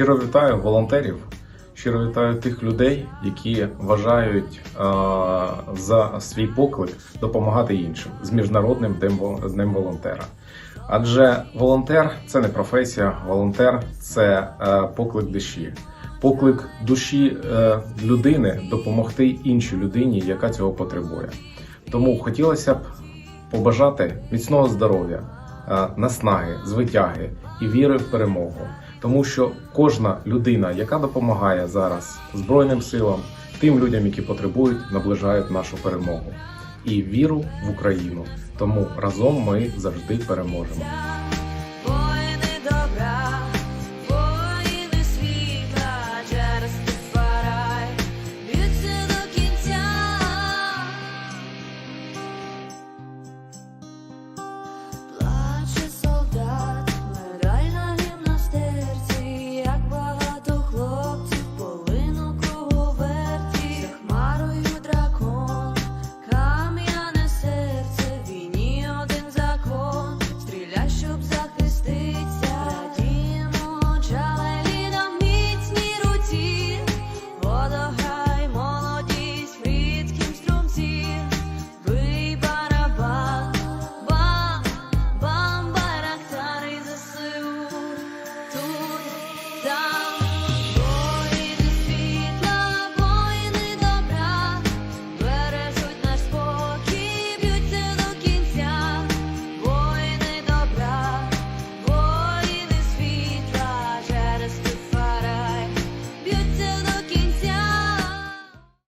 Щиро вітаю волонтерів, щиро вітаю тих людей, які вважають е, за свій поклик допомагати іншим з міжнародним днем, волонтера. Адже волонтер це не професія, волонтер це е, поклик душі. Поклик душі е, людини допомогти іншій людині, яка цього потребує. Тому хотілося б побажати міцного здоров'я, е, наснаги, звитяги і віри в перемогу. Тому що кожна людина, яка допомагає зараз Збройним силам, тим людям, які потребують, наближають нашу перемогу і віру в Україну. Тому разом ми завжди переможемо.